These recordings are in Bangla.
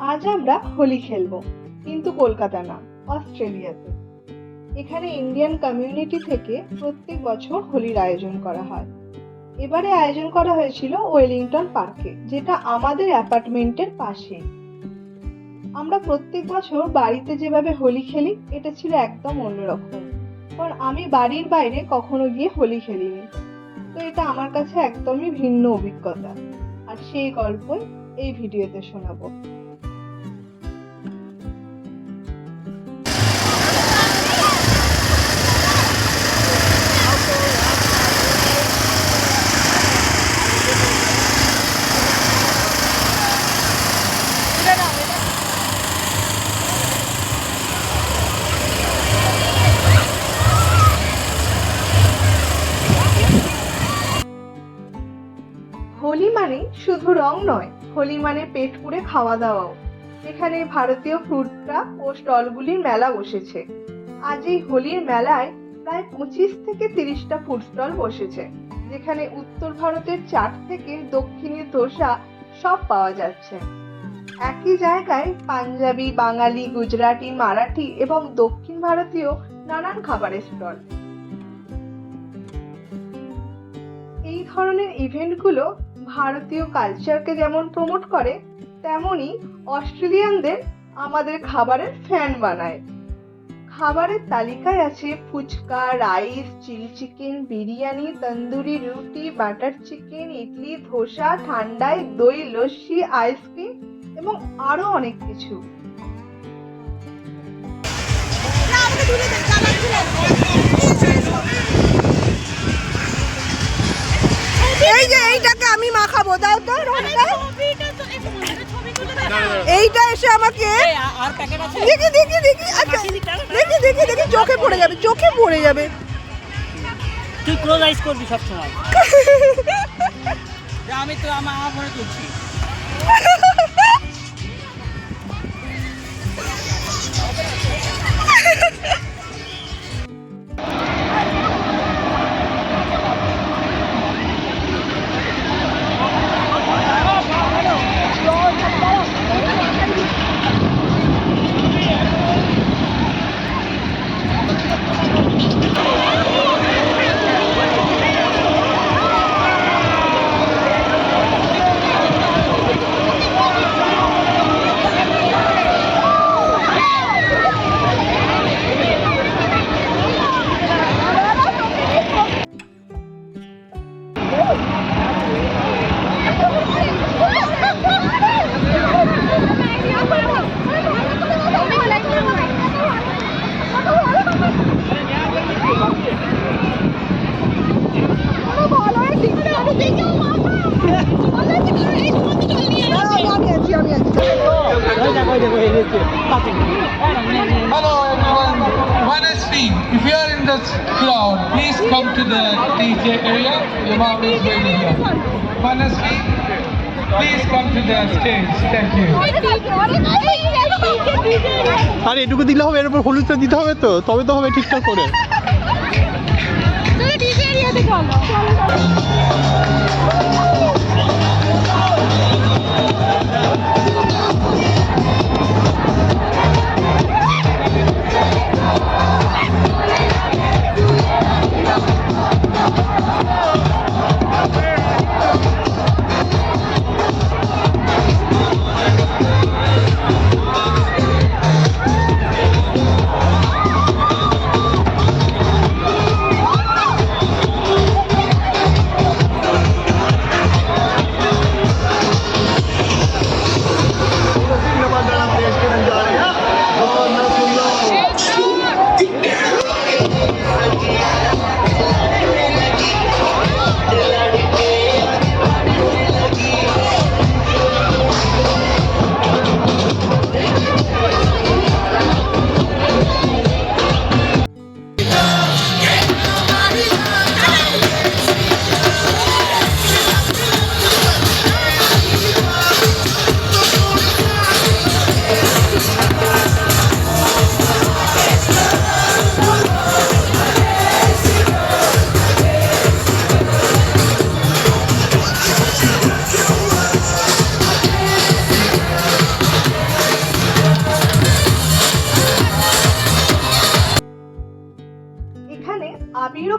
আজ আমরা হোলি খেলব, কিন্তু কলকাতা না, অস্ট্রেলিয়াতে। এখানে ইন্ডিয়ান কমিউনিটি থেকে প্রত্যেক বছর হোলির আয়োজন করা হয়। এবারে আয়োজন করা হয়েছিল ওয়েলিংটন পার্কে, যেটা আমাদের অ্যাপার্টমেন্টের পাশে। আমরা প্রত্যেক বছর বাড়িতে যেভাবে হোলি খেলি, এটা ছিল একদম অন্যরকম। কারণ আমি বাড়ির বাইরে কখনো গিয়ে হোলি খেলিনি। তো এটা আমার কাছে একদমই ভিন্ন অভিজ্ঞতা। আর সেই গল্পই এই ভিডিওতে শোনাবো। শুধু রং নয়, হোলি মানে পেট পুড়ে খাওয়া দাওয়াও। এখানে ভারতীয় ফ্রুটটা ও স্টলগুলির মেলা বসেছে। আজ এই হোলির মেলায় প্রায় পঁচিশ থেকে তিরিশটা ফুড স্টল বসেছে, যেখানে উত্তর ভারতের চাট থেকে দক্ষিণের ধোসা সব পাওয়া যাচ্ছে। একই জায়গায় পাঞ্জাবি, বাঙালি, গুজরাটি, মারাঠি এবং দক্ষিণ ভারতীয় নানান খাবারের স্টল এই ধরনের ইভেন্টগুলো ভারতীয় কালচারকে যেমন প্রমোট করে, তেমনি অস্ট্রেলিয়ানদের আমাদের খাবারের ফ্যান বানায়। খাবারের তালিকায় আছে fuchka rice chilli chicken biryani, tandoori, রুটি বাটার চিকেন ইডলি, ধোসা, ঠান্ডায় দই, লস্যি আইসক্রিম এবং আরও অনেক কিছু। দাও তো রোহনদা। এইটা এসে আমাকে আর দেখি দেখি দেখি আচ্ছা দেখি দেখি দেখি চোখে পড়ে যাবে চোখে পড়ে যাবে। তুই ক্লোজ আইস করবি সব সময় আমি তো আমার আমার মনে তুলছি। Hello everyone. Honestly, if you are in the crowd, please come to the DJ area. Your mom is waiting here. Honestly, please come to the stage. Thank you. আর এটুকু দিলে হবে এর উপর হলুদটা দিতে হবে তো তবে তো হবে ঠিকঠাক করে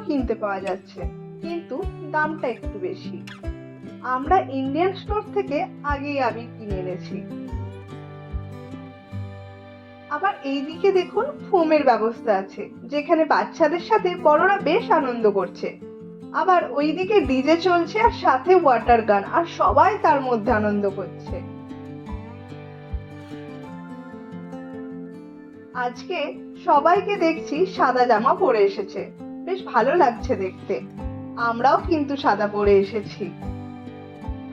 কিনতে পাওয়া যাচ্ছে, কিন্তু দামটা একটু বেশি। আমরা ইন্ডিয়ান স্টোর থেকে আগেই আবির কিনে এনেছি। আবার এইদিকে দেখুন ফোমের ব্যবস্থা আছে, যেখানে বাচ্চাদের সাথে বড়রা বেশ আনন্দ করছে। আবার ওইদিকে ডিজে চলছে আর সাথে ওয়াটার গান আর সবাই তার মধ্যে আনন্দ করছে। আজকে সবাইকে দেখছি সাদা জামা পরে এসেছে। বেশ ভালো লাগছে দেখতে। আমরাও কিন্তু সাদা পরে এসেছি।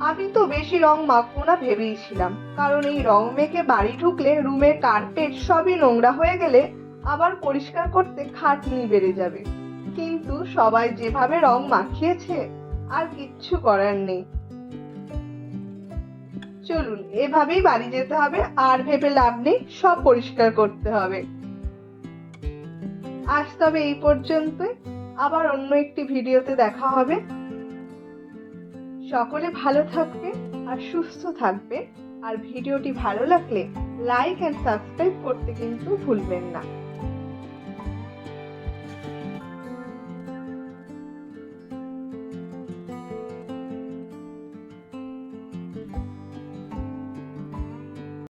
আমি তো বেশি রং মাখবো না ভেবেইছিলাম কারণ এই রং মেখে বাড়ি ঢুকলে রুমের কার্পেট সবই নোংরা হয়ে গেলে আবার পরিষ্কার করতে খাটনি বেড়ে যাবে। কিন্তু সবাই যেভাবে রং মাখিয়েছে, আর কিচ্ছু করার নেই। চলুন, এভাবেই বাড়ি যেতে হবে, আর ভেবে লাভ নেই, সব পরিষ্কার করতে হবে। আজ তবে এই পর্যন্ত আবার অন্য একটি ভিডিওতে দেখা হবে। সকলে ভালো থাকবে আর সুস্থ থাকবে। আর ভিডিওটি ভালো লাগলে লাইক অ্যান্ড সাবস্ক্রাইব করতে কিন্তু ভুলবেন না।